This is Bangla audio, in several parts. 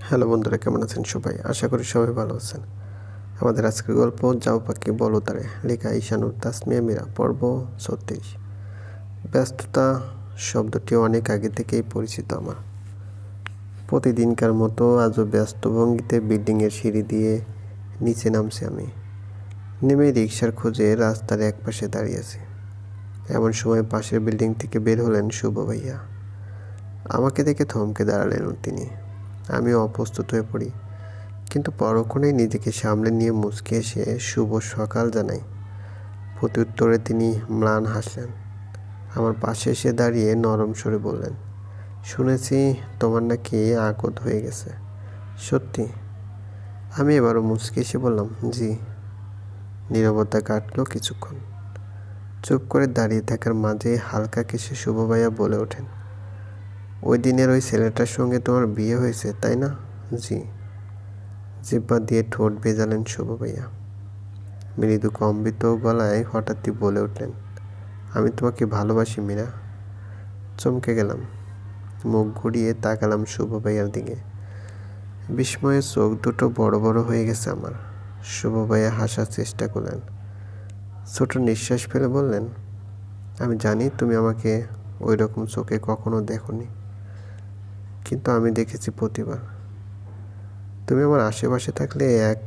হ্যালো বন্ধুরা, কেমন আছেন সবাই? আশা করি সবাই ভালো আছেন। আমাদের আজকের গল্প যাও পাখি বলো তারে, লেখা ঈশানুর তাসমিয়া মীরা, পর্ব ছত্রিশ। ব্যস্ততা শব্দটি অনেক আগে থেকেই পরিচিত আমার। প্রতিদিনকার মতো আজও ব্যস্ত ভঙ্গিতে বিল্ডিংয়ের সিঁড়ি দিয়ে নিচে নামছি আমি। নেমে রিক্সার খোঁজে রাস্তার এক একপাশে দাঁড়িয়েছি এমন সময় পাশের বিল্ডিং থেকে বের হলেন শুভ ভাইয়া। আমাকে দেখে থমকে দাঁড়ালেন তিনি। আমিও অপ্রস্তুত হয়ে পড়ি। কিন্তু পরক্ষণেই নিজেকে সামলে নিয়ে মুচকে এসে শুভ সকাল জানাই। প্রত্যুত্তরে তিনি ম্লান হাসলেন। আমার পাশে এসে দাঁড়িয়ে নরম স্বরে বললেন, শুনেছি তোমার নাকি আকদ হয়ে গেছে। সত্যি? আমি এবারও মুচকে এসে বললাম, জি। নীরবতা কাটলো কিছুক্ষণ। চুপ করে দাঁড়িয়ে থাকার মাঝে হালকা কেসে শুভ ভাইয়া বলে ওঠেন ওই দিনের ওই ছেলেটার সঙ্গে তোমার বিয়ে হয়েছে, তাই না? জি। জিব্বা দিয়ে ঠোঁট ভেজালেন শুভ ভাইয়া। মৃদু কম্বিত গলায় হঠাৎই বলে উঠলেন, আমি তোমাকে ভালোবাসি, মীরা। চমকে গেলাম। মুখ ঘুরিয়ে তাকালাম শুভ ভাইয়ার দিকে। বিস্ময়ে চোখ দুটো বড় বড় হয়ে গেছে আমার। শুভ ভাইয়া হাসার চেষ্টা করলেন। ছোট নিঃশ্বাস ফেলে বললেন, আমি জানি তুমি আমাকে ওই রকম চোখে কখনো দেখোনি। কিন্তু আমি দেখেছি প্রতিবার। তুমি আমার আশেপাশে থাকলে এক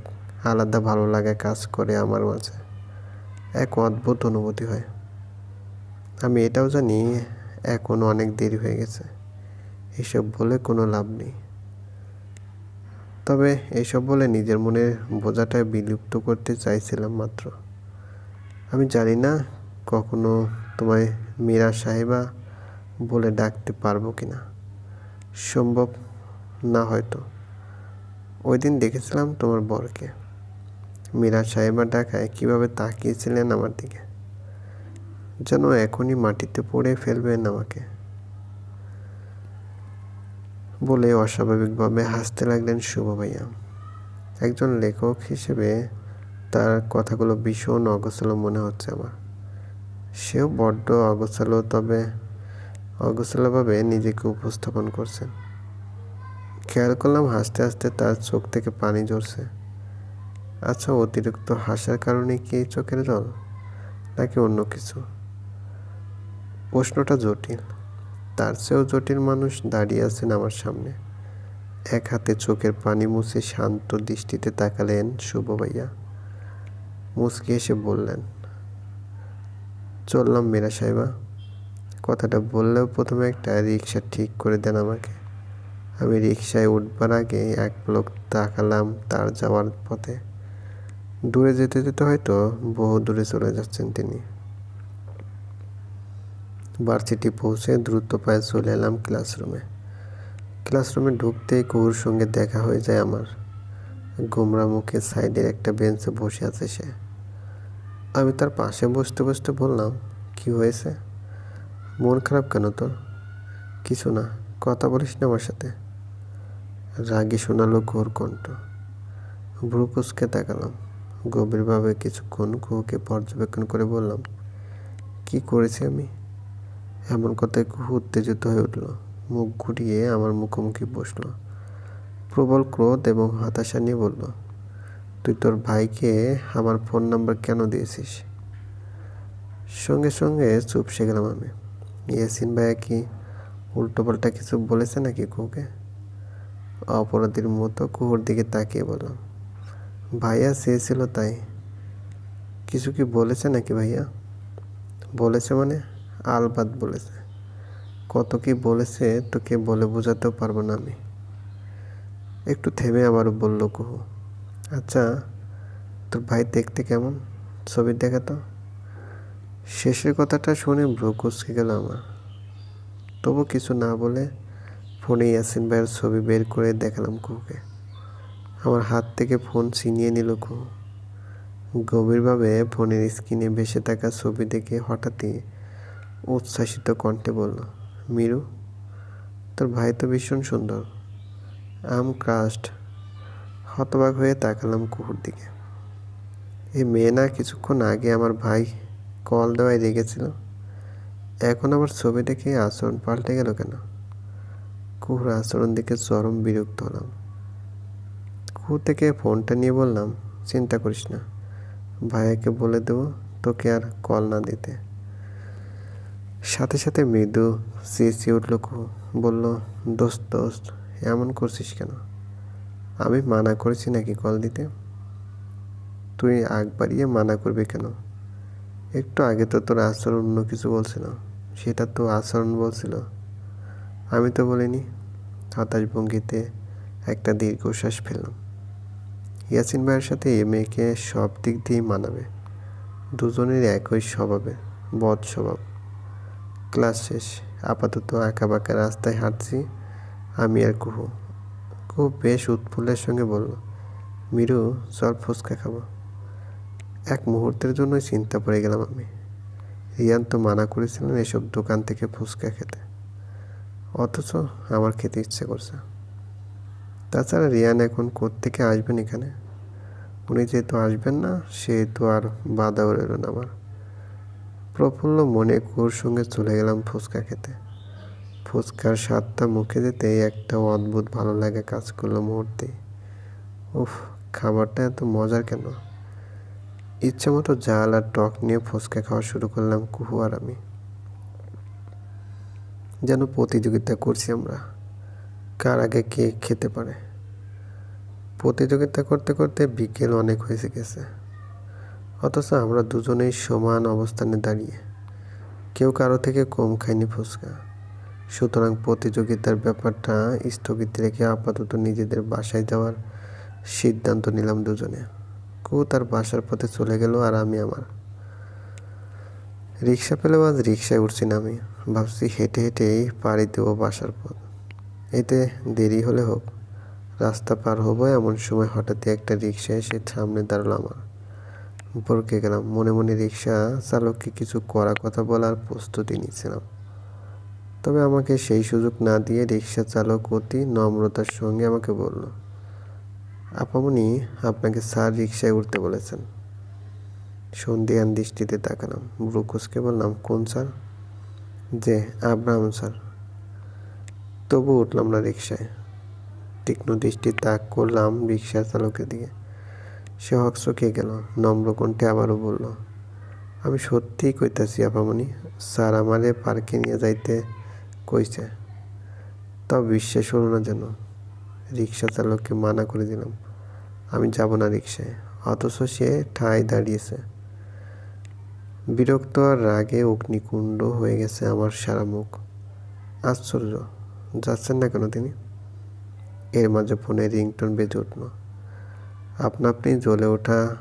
আলাদা ভালো লাগা কাজ করে আমার মাঝে। এক অদ্ভুত অনুভূতি হয়। আমি এটাও জানি এখনও অনেক দেরি হয়ে গেছে। এসব বলে কোনো লাভ নেই। তবে এইসব বলে নিজের মনের বোঝাটা বিলুপ্ত করতে চাইছিলাম মাত্র। আমি জানি না কখনো তোমায় মীরা সাহেবা বলে ডাকতে পারব কি না সম্ভব না হয়তো। ওই দিন দেখেছিলাম তোমার বরকে। মীরা সাহেবা ডাকায় কীভাবে তাকিয়েছিলেন আমার দিকে। যেন এখনই মাটিতে পড়ে ফেলবেন আমাকে। বলে অস্বাভাবিকভাবে হাসতে লাগলেন শুভ ভাইয়া। একজন লেখক হিসেবে তার কথাগুলো ভীষণ অগোছালো মনে হচ্ছে আমার। সেও বড্ড অগোছালো, তবে অগোছালোভাবে নিজেকে উপস্থাপন করছেন। খেয়াল করলাম হাসতে হাসতে তার চোখ থেকে পানি ঝরছে। আচ্ছা অতিরিক্ত হাসার কারণে কি চোখের জল, নাকি অন্য কিছু? প্রশ্নটা জটিল। তার চেয়েও জটিল মানুষ দাঁড়িয়ে আছেন আমার সামনে। এক হাতে চোখের পানি মুছে শান্ত দৃষ্টিতে তাকালেন শুভ ভাইয়া। মুচকি এসে বললেন, চললাম মীরা সাহেবা। কথাটা বললেও প্রথমে একটা রিক্সা ঠিক করে দেন আমাকে। আমি রিক্সায় উঠবার আগে এক লোক তাকালাম তার যাওয়ার পথে। দূরে যেতে যেতে হয়তো বহু দূরে চলে যাচ্ছেন তিনি। ভার্সিটি পৌঁছে দ্রুত পায়ে চলে এলাম ক্লাসরুমে। ক্লাসরুমে ঢুকতেই কুহুর সঙ্গে দেখা হয়ে যায় আমার। গোমরা মুখে সাইডের একটা বেঞ্চে বসে আছে সে। আমি তার পাশে বসতে বসতে বললাম, কি হয়েছে? মন খারাপ কেন তোর? কিছু না, কথা বলিস না আমার সাথে। রাগে শোনালো ঘোর কণ্ঠ। ভ্রুকুসকে তাকালাম। গভীরভাবে কিছুক্ষণ কুহুকে পর্যবেক্ষণ করে বললাম, কি করেছি আমি? এমন কথায় কুহু উত্তেজিত হয়ে উঠল। মুখ ঘুরিয়ে আমার মুখোমুখি বসল। প্রবল ক্রোধ এবং হতাশা নিয়ে বলল, তুই তোর ভাইকে আমার ফোন নাম্বার কেন দিয়েছিস? সঙ্গে সঙ্গে চুপসে গেলাম আমি। ইয়াসিন ভাইয়া কি উল্টোপাল্টা কিছু বলেছে নাকি কুহুকে? অপরাধীর মতো কুহুর দিকে তাকিয়ে বললাম ভাইয়া চেয়েছিল তাই। কিছু কি বলেছে নাকি ভাইয়া? বলেছে মানে? আলবাদ বলেছে। কত কি বলেছে তোকে বলে বোঝাতেও পারব না আমি। একটু থেমে আবার বলল কুহু আচ্ছা তোর ভাই দেখতে কেমন? ছবি দেখা তো? শেষের কথাটা শুনে ভ্রু কুচকে গেল আমার। তবু কিছু না বলে ফোনে ইয়াসিন ভাইয়ের ছবি বের করে দেখালাম কুহুকে আমার হাত থেকে ফোন ছিনিয়ে নিল কুহু। গভীরভাবে ফোনের স্ক্রিনে ভেসে থাকা ছবি দেখে হঠাৎই উচ্ছ্বাসিত কণ্ঠে বলল, মিরু, তোর ভাই তো ভীষণ সুন্দর। আম ক্রাস্ট হতবাক হয়ে তাকালাম কুকুর দিকে। এই মেয়ে না কিছুক্ষণ আগে আমার ভাই কল দেওয়ায় রেগেছিল এখন আবার ছবি দেখে আচরণ পাল্টে গেল কেন? কুহুর আচরণ দেখে চরম বিরক্ত হলাম। কু থেকে ফোনটা নিয়ে বললাম, চিন্তা করিস না, ভাইয়াকে বলে দেবো তোকে আর কল না দিতে। সাথে সাথে মৃদু চেঁচিয়ে উঠল কু বলল, দোস্ত দোস্ত, এমন করছিস কেন? আমি মানা করেছি নাকি কল দিতে? তুই আগ বাড়িয়ে মানা করবি কেন? একটু আগে তো তোর আচরণ অন্য কিছু বলছিল। সেটা তো আচরণ বলছিল। আমি তো বলিনি। হতাশ ভঙ্গিতে একটা দীর্ঘশ্বাস ফেললাম। ইয়াসিন ভাইয়ের সাথে এ মেয়েকে সব দিক দিয়েই মানাবে। দুজনের একই স্বভাবে, বদ স্বভাব। ক্লাস শেষ, আপাতত আঁকা বাঁকা রাস্তায় হাঁটছি আমি আর কুহু। কুহু বেশ উৎফুল্লের সঙ্গে বলল, মিরু, চল ফুচকা খাব। এক মুহূর্তের জন্যই চিন্তা পড়ে গেলাম আমি। রিয়ান তো মানা করেছিলেন এসব দোকান থেকে ফুচকা খেতে। অথচ আমার খেতে ইচ্ছে করছে। তাছাড়া রিয়ান এখন কোত্থেকে আসবেন এখানে? উনি যেহেতু আসবেন না, সেহেতু আর বাধাও রইল না আমার। প্রফুল্ল মনে কুর সঙ্গে চলে গেলাম ফুচকা খেতে। ফুচকার স্বাদটা মুখে যেতেই একটা অদ্ভুত ভালো লাগে কাজ করল মুহূর্তে উফ, খাবারটা এত মজার কেন? ইচ্ছে মতো জাল আর টক নিয়ে ফুচকা খাওয়া শুরু করলাম কুহু আর আমি। যেন প্রতিযোগিতা করছি আমরা। কার আগে কে খেতে পারে? প্রতিযোগিতা করতে করতে বিকেল অনেক হয়েছে গেছে। অথচ আমরা দুজনেই সমান অবস্থানে দাঁড়িয়ে। কেউ কারও থেকে কম খায়নি ফুচকা সুতরাং প্রতিযোগিতার ব্যাপারটা স্থগিত রেখে আপাতত নিজেদের বাসায় যাওয়ার সিদ্ধান্ত নিলাম দুজনে। কু তার বাসার পথে চলে গেল আর আমি আমার। রিক্সা পেলেও আজ রিক্সায় উঠছি না আমি। ভাবছি হেঁটে হেঁটেই পাড়ি দেবো বাসার পথ। এতে দেরি হলে হোক, রাস্তা পার হব এমন সময় হঠাৎই একটা রিক্সা এসে সামনে দাঁড়াল আমার। বরকে গেলাম? মনে মনে রিক্সা চালককে কিছু করা কথা বলার প্রস্তুতি নিচ্ছিলাম। তবে আমাকে সেই সুযোগ না দিয়ে রিক্সা চালক অতি নম্রতার সঙ্গে আমাকে বলল আপামনি আপনাকে স্যার রিক্সায় উঠতে বলেছেন। সন্ধিয়ান দৃষ্টিতে তাকালাম। ব্রুকুসকে বললাম কোন স্যার? যে আব্রাহাম স্যার। তবু উঠলাম না রিক্সায় তীক্ষ্ণ দৃষ্টি তাক করলাম রিক্সা চালকের দিকে। সে হকচকে গেল, নম্র কণ্ঠে আবারও বলল, আমি সত্যিই কইতাছি আপামনি, স্যার আমারে পার্কে নিয়ে যাইতে কইছে। তাও বিশ্বাস হলো না যেন রিক্সা চালককে মানা করে দিলাম। আমি যাব না রিক্সায় অথচ সে ঠায় দাঁড়িয়েছে। বিরক্ত আর রাগে অগ্নিকুণ্ড হয়ে গেছে আমার সারা মুখ। আশ্চর্য, যাচ্ছেন না কেন তিনি? এর মাঝে ফোনে রিংটোন বেজে উঠল। আপনা আপনি জ্বলে ওঠা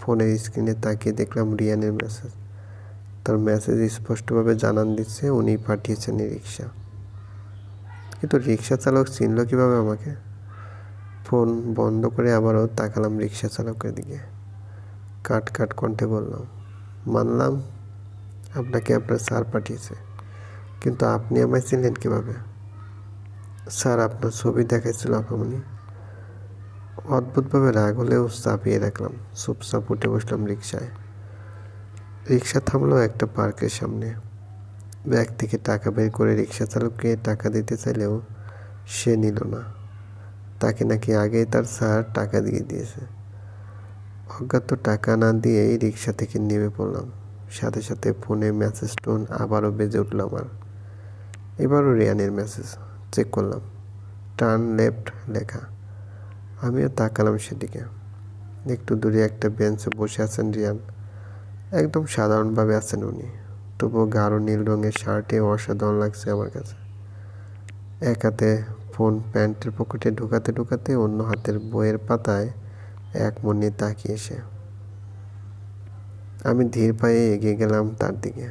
ফোনের স্ক্রিনে তাকিয়ে দেখলাম রিয়ানের মেসেজ। তার মেসেজ স্পষ্টভাবে জানান দিচ্ছে, উনি পাঠিয়েছেন রিক্সা কিন্তু রিক্সা চালক চিনল কীভাবে আমাকে? ফোন বন্ধ করে আবারও তাকালাম রিক্সা চালকের দিকে। কাট কাট কণ্ঠে বললাম, মানলাম আপনাকে আপনার স্যার পাঠিয়েছে, কিন্তু আপনি আমায় চিনলেন কীভাবে? স্যার, আপনার ছবি দেখাইছিল আপামনি। অদ্ভুতভাবে রাগ হলেও চাপিয়ে রাখলাম, চুপচাপ উঠে বসলাম রিক্সায়। রিক্সা থামলো একটা পার্কের সামনে। ব্যাগ থেকে টাকা বের করে রিক্সা চালককে টাকা দিতে চাইলেও সে নিল না। তাকে নাকি আগেই তার স্যার টাকা দিয়ে দিয়েছে। অজ্ঞাত টাকা না দিয়েই রিক্সা থেকে নেমে পড়লাম। সাথে সাথে ফোনে মেসেজ টোন আবারও বেজে উঠল আমার। এবারও রিয়ানের মেসেজ চেক করলাম। টার্ন লেফট লেখা। আমিও তাকালাম সেদিকে। একটু দূরে একটা বেঞ্চে বসে আছেন রিয়ান। একদম সাধারণভাবে আছেন উনি। তবুও গাঢ় নীল রঙের শার্টে অসাধারণ লাগছে আমার কাছে। এক হাতে ফোন প্যান্টের পকেটে ঢুকাতে ঢুকাতে অন্য হাতের বইয়ের পাতায় এক মনে তাকিয়ে সে আমি ধীর পায়ে এগিয়ে গেলাম তার দিকে।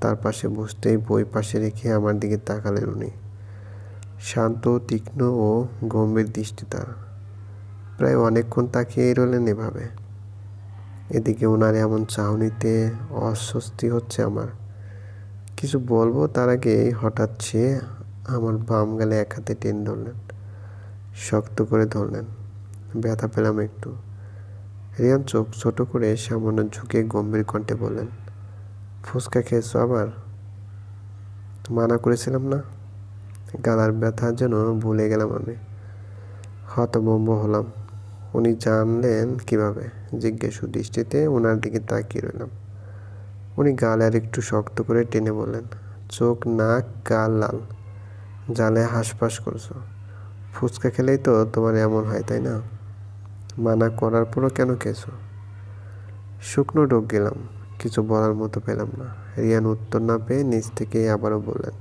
তার পাশে বসতেই বই পাশে রেখে আমার দিকে তাকালেন উনি। শান্ত, তীক্ষ্ণ ও গম্ভীর দৃষ্টি তার। প্রায় অনেকক্ষণ তাকিয়েই রইলেন এভাবে। এদিকে ওনার এমন চাহনিতে অস্বস্তি হচ্ছে আমার। কিছু বলব? তার আগে হঠাৎ সে আমার বাম গালে এক হাতে টেন ধরলেন, শক্ত করে ধরলেন। ব্যথা পেলাম একটু। রিয়ান চোখ ছোট করে সামান্য ঝুঁকে গম্ভীর কণ্ঠে বললেন ফুচকা খেয়েছো আবার? মানা করেছিলাম না? গালার ব্যথা যেন ভুলে গেলাম আমি। হতভম্ব হলাম। উনি জানলেন কীভাবে। জিজ্ঞেস দৃষ্টিতে ওনার দিকে তাকিয়ে রইলাম। উনি গাল আর একটু শক্ত করে টেনে বললেন, চোখ, নাক, গাল লাল। জালে হাঁসফাঁস করছ। ফুচকা খেলেই তো তোমার এমন হয়, তাই না? মানা করার পরও কেন খেয়েছো? শুকনো ডোক গেলাম, কিছু বলার মতো পেলাম না। রিয়ান উত্তর না পেয়ে নিচ থেকে আবারও বললেন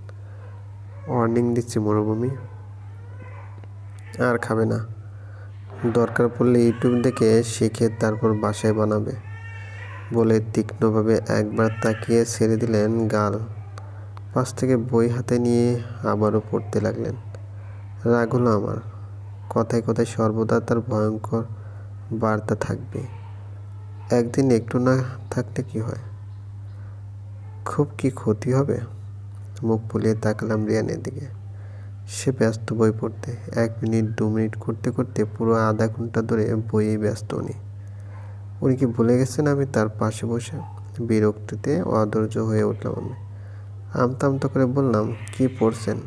ওয়ার্নিং দিচ্ছি মরুভূমি। আর খাবে না। দরকার পড়লে ইউটিউব দেখে শিখে তারপর বাসায় বানাবে। বলে তীক্ষ্ণভাবে একবার তাকিয়ে ছেড়ে দিলেন গাল। পাশ থেকে বই হাতে নিয়ে আবারও পড়তে লাগলেন। রাগ হলো আমার। কথায় কথায় সর্বদা তার ভয়ঙ্কর বার্তা থাকবে। একদিন একটু না থাকলে কি হয়? খুব কি ক্ষতি হবে? মুখ ফুলিয়ে তাকলাম রিয়ানের দিকে। সে ব্যস্ত বই পড়তে। এক মিনিট, দু মিনিট করতে করতে পুরো আধা ঘণ্টা ধরে বইয়ে ব্যস্ত উনি। উনি কি ভুলে গেছেন আমি তার পাশে বসে বিরক্তিতে অধৈর্য হয়ে উঠলাম আমি। আমতা আমতা করে বললাম, কি পড়ছেন?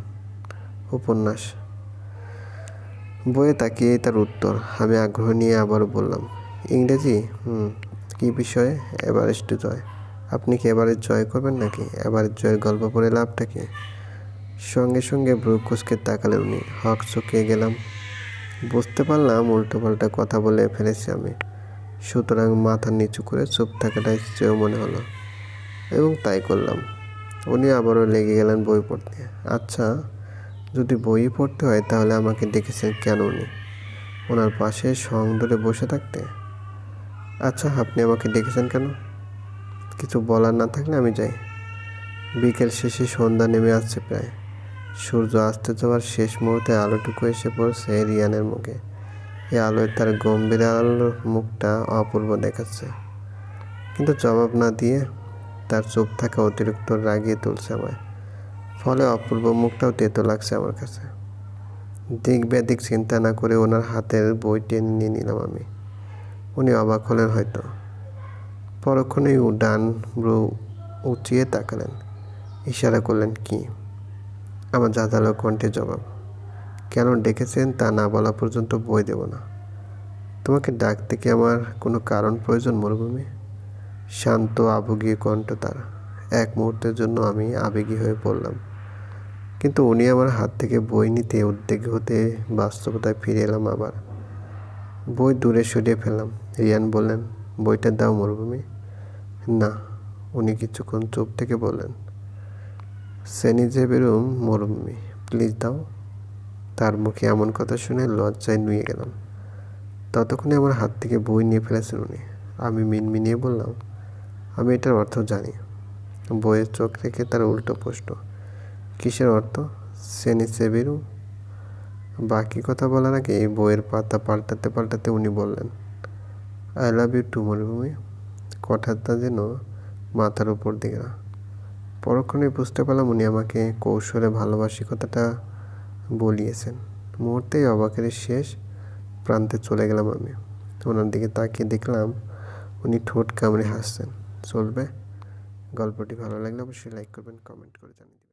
উপন্যাস। বইয়ে তাকিয়ে তার উত্তর, আমি আগ্রহ নিয়ে আবার বললাম, ইংরেজি? হুম, কী বিষয়ে? এভারেস্ট জয়। আপনি কি এবারের জয় করবেন নাকি? এবারের জয়ের গল্প পড়ে লাভটা কি? সঙ্গে সঙ্গে ভ্রু কুচকে তাকালেন উনি হক চকিয়ে গেলাম। বুঝতে পারলাম উল্টোপাল্টা কথা বলে ফেলেছি আমি। সুতরাং মাথা নিচু করে চুপ থাকাটাই শ্রেয় মনে হলো। এবং তাই করলাম। উনি আবারও লেগে গেলেন বই পড়তে। আচ্ছা যদি বই পড়তে হয় তাহলে আমাকে দেখেছেন কেন উনি? ওনার পাশে সং ধরে বসে থাকতে? আচ্ছা আপনি আমাকে দেখেছেন কেন? কিছু বলার না থাকলে আমি যাই। বিকেল শেষে সন্ধ্যা নেমে আসছে প্রায়। সূর্য আসতে যাওয়ার শেষ মুহূর্তে আলোটুকু এসে পড়ছে রিয়ানের মুখে। এই আলোয় তার গম্ভীর আলোর মুখটা অপূর্ব দেখাচ্ছে। কিন্তু জবাব না দিয়ে তার চোখ থাকা অতিরিক্ত রাগিয়ে তুলছে আমায়। ফলে অপূর্ব মুখটাও তেতো লাগছে আমার কাছে। দিক ব্যাদিক চিন্তা না করে ওনার হাতের বই টেনে নিয়ে নিলাম আমি। উনি অবাক হলেন হয়তো। পরক্ষণেই ডান ব্রু উঁচিয়ে তাকালেন। ইশারা করলেন, কি? আমার জাদালো কণ্ঠে জবাব। কেন ডেকেছেন তা না বলা পর্যন্ত বই দেব না। তোমাকে ডাকতে কি আমার কোনো কারণ প্রয়োজন মরুভূমি? শান্ত, আবেগী কণ্ঠ তার। এক মুহূর্তের জন্য আমি আবেগী হয়ে পড়লাম। কিন্তু উনি আমার হাত থেকে বই নিতে উদ্বেগ হতে বাস্তবতায় ফিরে এলাম আবার। বই দূরে সরিয়ে ফেললাম। রিয়ান বললেন, বইটা দাও মরুভূমি। না, উনি কিছুক্ষণ চুপ থেকে বললেন। সেনি যে বেরুম মরুভূমি। প্লিজ দাও। তার মুখে এমন কথা শুনে লজ্জায় নুয়ে গেলাম। ততক্ষণে আমার হাত থেকে বই নিয়ে ফেলেছেন উনি। আমি মিনমিনিয়ে বললাম, আমি এটার অর্থ জানি। বইয়ের চোখ রেখে তার উল্টো প্রশ্ন, কিসের অর্থ? সেনি সেবেরু বাকি কথা বলার আগে এই বইয়ের পাতা পাল্টাতে পাল্টাতে উনি বললেন আই লাভ ইউ টু মরুভূমি। কথাটা যেন মাথার উপর দিকে না পরক্ষণে বুঝতে পারলাম উনি আমাকে কৌশলে ভালোবাসি কথাটা বলিয়েছেন। মুহূর্তেই অবাকের শেষ প্রান্তে চলে গেলাম আমি। ওনার দিকে তাকিয়ে দেখলাম উনি ঠোঁট কামড়ে হাসছেন। চলবে? গল্পটি ভালো লাগলে অবশ্যই লাইক করবেন কমেন্ট করে জানিয়ে